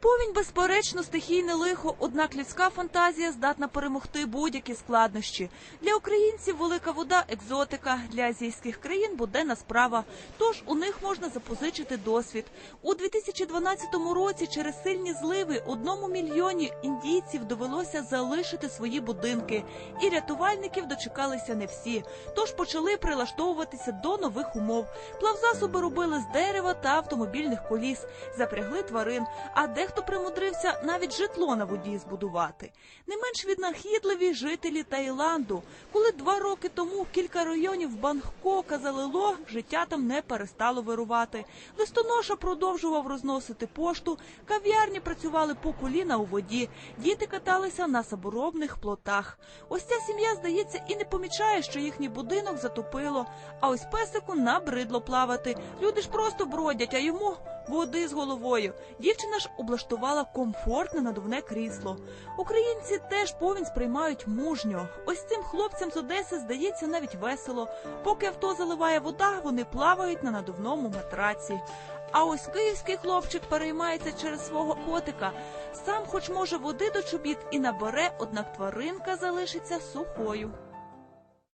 Повінь, безперечно, стихійне лихо, однак людська фантазія здатна перемогти будь-які складнощі. Для українців велика вода екзотика, для азійських країн буденна справа. Тож у них можна запозичити досвід. У 2012 році через сильні зливи одному мільйоні індійців довелося залишити свої будинки, і рятувальників дочекалися не всі. Тож почали прилаштовуватися до нових умов. Плавзасоби робили з дерева та автомобільних коліс, запрягли тварин. А дехто примудрився навіть житло на воді збудувати. Не менш віднахідливі жителі Таїланду. Коли два роки тому кілька районів Бангкока залило, життя там не перестало вирувати. Листоноша продовжував розносити пошту, кав'ярні працювали по коліна у воді, діти каталися на саморобних плотах. Ось ця сім'я, здається, і не помічає, що їхній будинок затопило. А ось песику набридло плавати. Люди ж просто бродять, а йому води з головою. Дівчина ж облаштувала комфортне надувне крісло. Українці теж повінь сприймають мужньо. Ось цим хлопцям з Одеси здається навіть весело. Поки авто заливає вода, вони плавають на надувному матраці. А ось київський хлопчик переймається через свого котика. Сам, хоч може води до чобіт і набере, однак тваринка залишиться сухою.